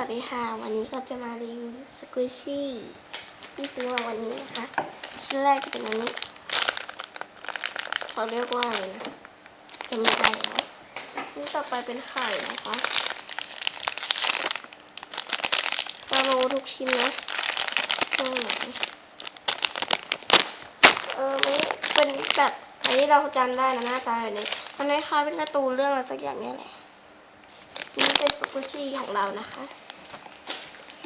วัสดีค่ะ วันนี้ก็จะมารีวิวสกุชี่ที่ซื้อมาวันนี้นะคะชิ้นแรกจะเป็นอันนี้เขาเรียกว่าอะไรนะจะไม่ได้แล้วชิ้นต่อไปเป็นไข่นะคะสโลทุกชิ้นนะตรงไหนเออไม่เป็นแบบอันนี้เราจำได้นะหน้าตาแบบนี้มันคล้ายเป็นการ์ตูนเรื่องอะไรสักอย่างเนี้ยแหละนี่เป็นสกุชี่ของเรานะคะ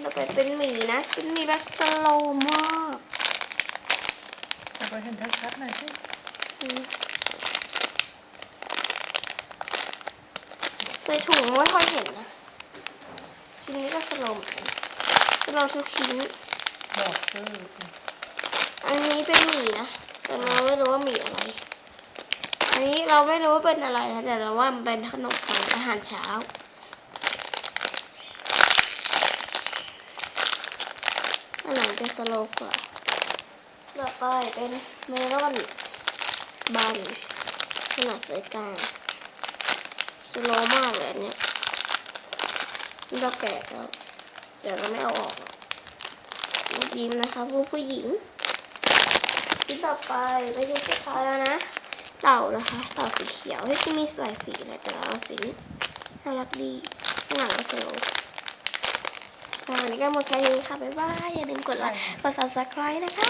เราไปเป็นหมีนะเป็นหมีแบบสโลว์มากเอาไปเห็นชัดๆหน่อยสิอืมในถุงไม่ค่อยเห็นนะ ชิ้นนี้ก็สโลว์เหมือนกันสโลว์ทุกชิ้น บอกชื่อสิอันนี้เป็นหมีนะ แต่เราไม่รู้ว่าหมีอะไร อันนี้เราไม่รู้ว่าเป็นอะไรนะ แต่เราว่ามันเป็นขนมปังอาหารเช้า อันไหนจะสโลกว่าต่อไปเป็นเมลอนบันขนาดสายกลางสโลมากเลยอันเนี้ยนี่เราแกะแล้วเดี๋ยวเราไม่เอาออกหรอกยิ้มนะคะผู้ผู้หญิงชิ้นต่อไปไปดูสุดท้ายแล้วนะ เต่านะคะเต่าสีเขียวที่มีหลายสีแหละแต่เราเอาสีน่ารักดีหลังก็สโล วันนี้ก็หมดแค่นี้ค่ะ บ๊ายบาย อย่าลืมกดไลค์ กด subscribe นะคะ